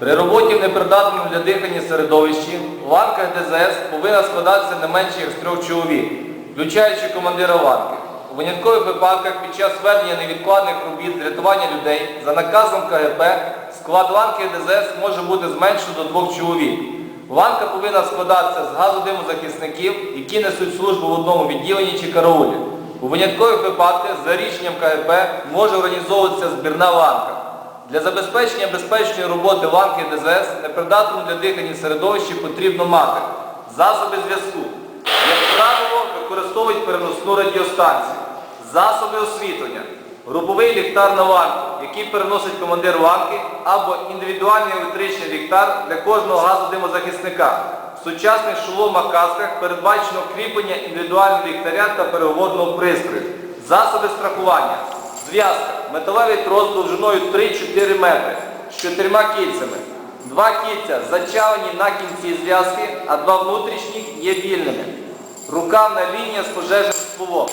При роботі в непридатному для дихання середовищі ланка ДЗС повинна складатися не менше як з трьох чоловік, включаючи командира ланки. У виняткових випадках під час ведення невідкладних робіт рятування людей за наказом КГП склад ланки ДЗС може бути зменшено до двох чоловік. Ланка повинна складатися з газодимозахисників, які несуть службу в одному відділенні чи караулі. У виняткових випадках за рішенням КГП може організовуватися збірна ланка. Для забезпечення безпечної роботи ланки ДЗС непридатному для дихання середовищі потрібно мати засоби зв'язку. Як правило, використовують переносну радіостанцію, засоби освітлення, груповий ліхтар на ланку, який переносить командир ланки, або індивідуальний електричний ліхтар для кожного газодимозахисника. В сучасних шоломах касках передбачено кріплення індивідуального ліхтаря та переводного пристрою, засоби страхування. Зв'язка. Металевий трос довжиною 3-4 метри з чотирма кільцями. Два кільця зачалені на кінці зв'язки, а два внутрішніх є вільними. Рукавна лінія з пожежним стволом.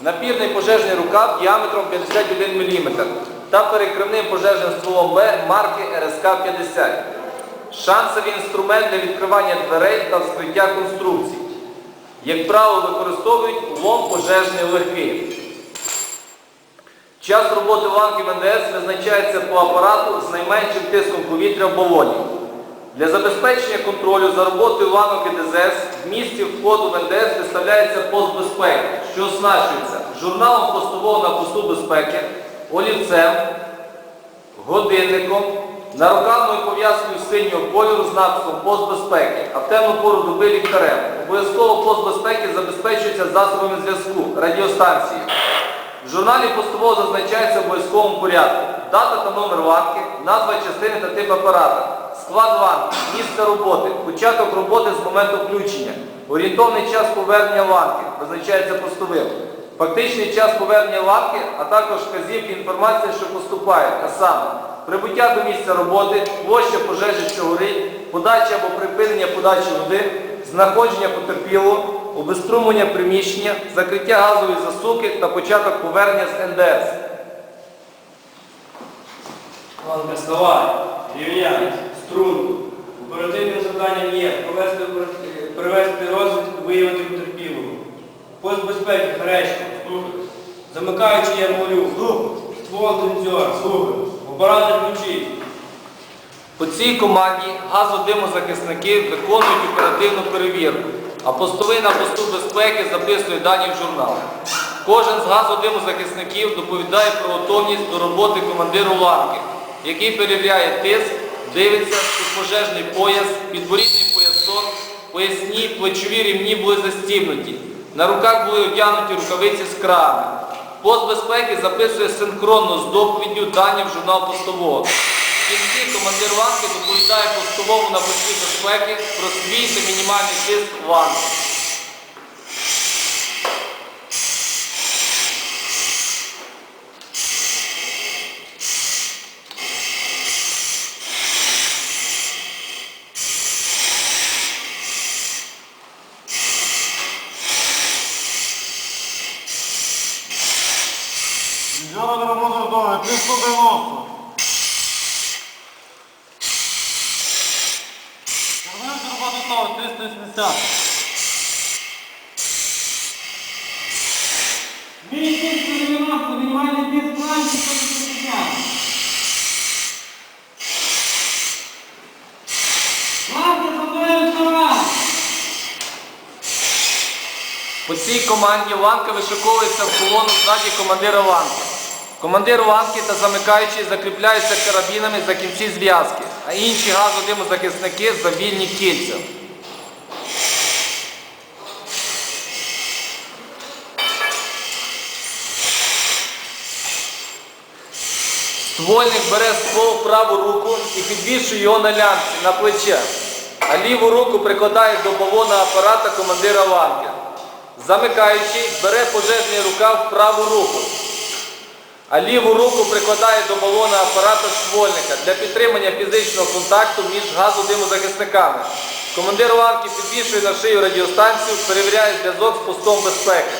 Напірний пожежний рукав діаметром 51 мм та перекривним пожежним стволом Б марки РСК-50. Шансовий інструмент для відкривання дверей та вскриття конструкцій. Як правило, використовують лом пожежний легкий. Час роботи ланки МНДС визначається по апарату з найменшим тиском повітря в балоні. Для забезпечення контролю за роботою ланок ДЗС в місці входу в НДС виставляється пост безпеки, що оснащується журналом постового на посту безпеки, олівцем, годинником, нарукавною пов'язкою синього кольору з написом пост безпеки, а в темну пору доби ліхтарем. Обов'язково пост безпеки забезпечується засобами зв'язку, радіостанцією. В журналі постового зазначається в обов'язковому порядку. Дата та номер ланки, назва частини та тип апарата, склад ланки, місце роботи, початок роботи з моменту включення, орієнтовний час повернення ланки, визначається постовим, фактичний час повернення ланки, а також вказівки інформації, що поступає, а саме. Прибуття до місця роботи, площа пожежі, що горить, подача або припинення подачі води, знаходження потерпілого, обеструмлення приміщення, закриття газової засуки та початок повернення з НДС. Ланка вставай, рівняйся, струнку. Оперативним завданням є провести, опер- провести розвідку, виявити потерпілого. Пост безпеки, слухай. Замикаючи я говорю, слухай. Ствол слухай. Апарати ключі. По цій команді газодимозахисники виконують оперативну перевірку, а постовий на посту безпеки записує дані в журнал. Кожен з газодимозахисників доповідає про готовність до роботи командиру ланки, який перевіряє тиск, дивиться, що пожежний пояс, підборідний поясок, поясні, плечові рівні були застібнуті. На руках були одягнуті рукавиці з крами. Пост безпеки записує синхронно з доповіддю дані в журнал постового. Кінці командир ланки доповідає постовому на постій безпеки про свій та мінімальний тиск ванки. Жора Драбозордове, плюс 190. Готова, 380. Мій тиск 90, мінімальний тиск планки 180. Планки готові вчора. По цій команді ланка вишиковується в колону ззаді командира ланки. Командир ланки та замикаючий закріпляються карабінами за кінці зв'язки, а інші газодимозахисники за вільні кільця. Ствольник бере ствол в праву руку і підвішує його на лямці, на плече, а ліву руку прикладає до балона апарата командира ланки. Замикаючий бере пожежний рукав в праву руку, а ліву руку прикладає до балона апарата ствольника для підтримання фізичного контакту між газодимозахисниками. Командир ланки підвішує на шию радіостанцію, перевіряє зв'язок з постом безпеки.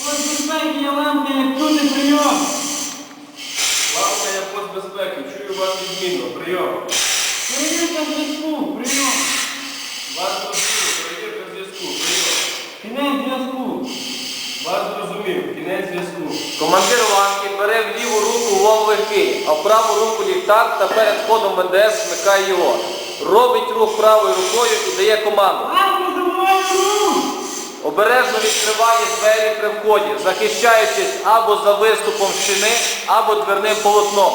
Ось безпеки, лампи, прийом. Ланка, я пост безпеки, чую вас відмінно, прийом. Перевірка зв'язку. Прийом. Вас зрозумів, перевірка зв'язку. Прийом. Кінець зв'язку. Вас зрозумів, кінець зв'язку. Командир ланки бере в ліву руку лом легкий, а в праву руку ліхтар та перед входом в МДС вмикає його. Робить рух правою рукою і дає команду. Обережно відкриває двері при вході, захищаючись або за виступом стіни, або дверним полотном.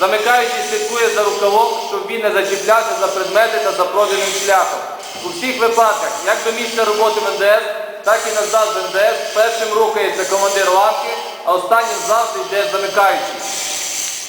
Замикаючись, слідкує за рукавом, щоб він не зачіплявся за предмети та за пройденим шляхом. У всіх випадках, як до місця роботи в НДС, так і назад з НДС, першим рухається командир ланки, а останнім завжди йде замикаючий.